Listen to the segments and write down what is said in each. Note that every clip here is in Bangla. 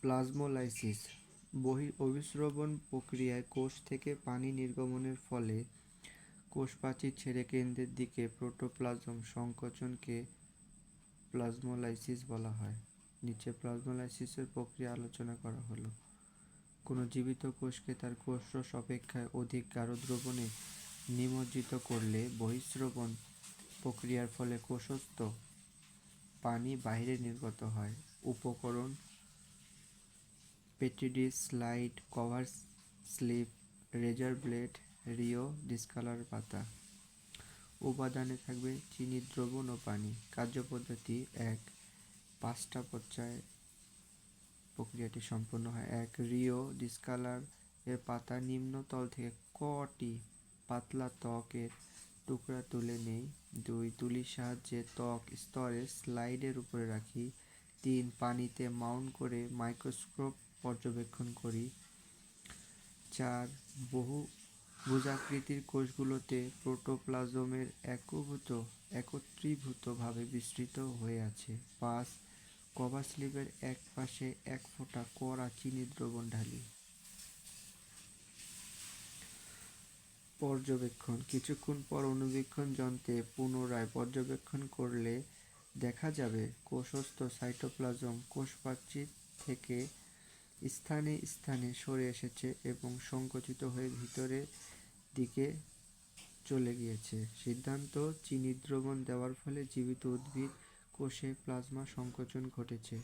প্লাজমোলাইসিস বহি অভিস্রবণ প্রক্রিয়ায় কোষ থেকে পানি নির্গমনের ফলে কোষপ্রাচীর ছেড়ে কেন্দ্রের দিকে প্রোটোপ্লাজম সংকোচনকে প্লাজমোলাইসিস বলা হয়। নিচে প্লাজমোলাইসিসের প্রক্রিয়া আলোচনা করা হলো। কোনো জীবিত কোষকে তার কোষরস অপেক্ষায় অধিক গাঢ় দ্রবণে নিমজ্জিত করলে বহিঃস্রবণ প্রক্রিয়ার ফলে কোষস্থ পানি বাইরে নির্গত হয়। উপকরণ petri slide cover slip razor blade Rhoeo discolor পাতা। উপাদানে থাকবে চিনি, দ্রবণ ও পানি। কার্যপদ্ধতি এক। পাঁচটা পর্যায়ে প্রক্রিয়াটি সম্পন্ন হয়। এক রিও ডিসকালার এর পাতা নিম্নতল থেকে কটি পাতলা ত্বকের টুকরা তুলে নেই। দুই তুলির সাহায্যে ত্বক স্তরে স্লাইডের উপরে রাখি। তিন পানিতে মাউন্ট করে মাইক্রোস্কোপ পর্যবেক্ষণ করি। চার, বহু ভুজাকৃতির কোষগুলোতে প্রোটোপ্লাজমের একভূত, একত্রীভূতভাবে বিস্তৃত হয়ে আছে। পাঁচ, কভার স্লিপের এক পাশে এক ফোঁটা কড়া চিনি দ্রবণ ঢালি। পর্যবেক্ষণ। কিছুক্ষণ পর অনুবীক্ষণ যন্ত্রে পুনরায় পর্যবেক্ষণ করলে দেখা যাবে কোষস্থ সাইটোপ্লাজম কোষপ্রাচীর থেকে স্থানে স্থানে সরে এসেছে এবং সংকুচিত হয়ে ভিতরের দিকে চলে গিয়েছে। সিদ্ধান্ত, চিনি দ্রবণ দেওয়ার ফলে জীবিত উদ্ভিদ কোষে প্লাজমা সংকোচন ঘটেছে।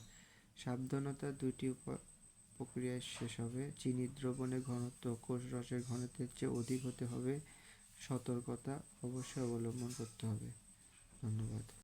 সাবধানতা দুটি উপ- প্রক্রিয়ায় শেষ হবে। চিনি দ্রবণের ঘনত্ব কোষ রসের ঘনত্বের চেয়ে অধিক হতে হবে। সতর্কতা অবশ্যই অবলম্বন করতে হবে। ধন্যবাদ।